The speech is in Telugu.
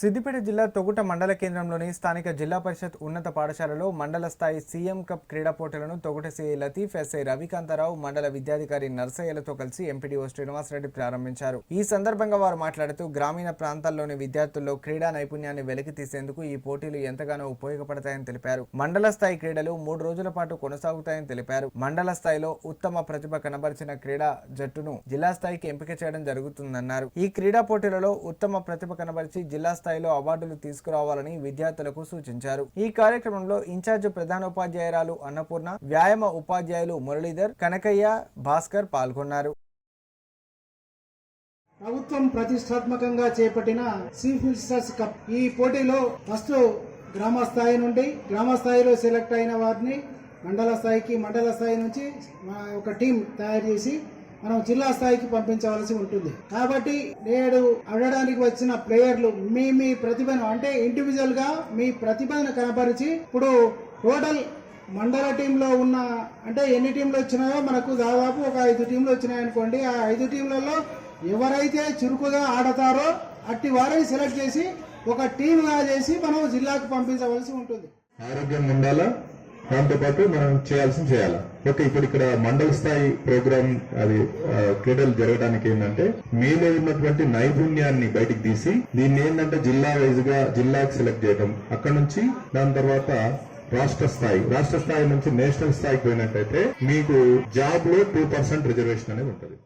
సిద్దిపేట జిల్లా తొగుట మండల కేంద్రంలోని స్థానిక జిల్లా పరిషత్ ఉన్నత పాఠశాలలో మండల స్థాయి సీఎం కప్ క్రీడా పోటీలను తొగుట సిఐ లతీఫ్ ఎస్ఐ రవికాంతారావు మండల విద్యాధికారి నర్సయ్యలతో కలిసి ఎంపీడీఓ శ్రీనివాసరెడ్డి ప్రారంభించారు. ఈ సందర్భంగా వారు మాట్లాడుతూ గ్రామీణ ప్రాంతాల్లోని విద్యార్థుల్లో క్రీడా నైపుణ్యాన్ని వెలికి తీసేందుకు ఈ పోటీలు ఎంతగానో ఉపయోగపడతాయని తెలిపారు. మండల స్థాయి క్రీడలు మూడు రోజుల పాటు కొనసాగుతాయని తెలిపారు. మండల స్థాయిలో ఉత్తమ ప్రతిభ కనబరిచిన క్రీడా జట్టును జిల్లా స్థాయికి ఎంపిక చేయడం జరుగుతుందన్నారు. ఈ క్రీడా పోటీలలో ఉత్తమ ప్రతిభ కనబరిచి జిల్లా స్థాయిలో అవార్డులు తీసుకురావాలని విద్యార్థులకు సూచించారు. ఈ కార్యక్రమంలో ఇన్ఛార్జ్ ప్రధానోపాధ్యాయురాలు అన్నపూర్ణ వ్యాయామ ఉపాధ్యాయులు మురళీధర్ కనకయ్య భాస్కర్ పాల్గొన్నారు. ప్రభుత్వం ప్రతిష్టాత్మకంగా చేపట్టిన చీఫ్ కప్ ఈ పోటీలో ఫస్ట్ గ్రామ స్థాయి నుండి గ్రామ స్థాయిలో సెలెక్ట్ అయిన వారిని మండల స్థాయికి మండల స్థాయి నుంచి ఒక టీం తయారు చేసి మనం జిల్లా స్థాయికి పంపించవలసి ఉంటుంది. కాబట్టి నేడు ఆడడానికి వచ్చిన ప్లేయర్లు మీ మీ ప్రతిభను అంటే ఇండివిజువల్గా మీ ప్రతిభను కనపరిచి ఇప్పుడు టోటల్ మండల టీంలో ఉన్న అంటే ఎన్ని టీంలు వచ్చినాయో మనకు దాదాపు ఒక ఐదు టీంలు వచ్చినాయి అనుకోండి. ఆ ఐదు టీంలలో ఎవరైతే చురుకుగా ఆడతారో అట్టి వారిని సెలెక్ట్ చేసి ఒక టీంగా చేసి మనం జిల్లాకు పంపించవలసి ఉంటుంది. ఆరోగ్యం ఉండాలా? దాంతోపాటు మనం చేయాల్సింది చేయాలి. ఓకే ఇప్పుడు ఇక్కడ మండల స్థాయి ప్రోగ్రామ్ అది క్రీడలు జరగడానికి ఏంటంటే మీలో ఉన్నటువంటి నైపుణ్యాన్ని బయటికి తీసి దీన్ని ఏంటంటే జిల్లా వైజ్గా జిల్లాకి సెలెక్ట్ చేయడం అక్కడ నుంచి దాని తర్వాత రాష్ట్ర స్థాయి రాష్ట్ర స్థాయి నుంచి నేషనల్ స్థాయికి పోయినట్టయితే మీకు జాబ్లో టూ పర్సెంట్ రిజర్వేషన్ అనేది ఉంటుంది.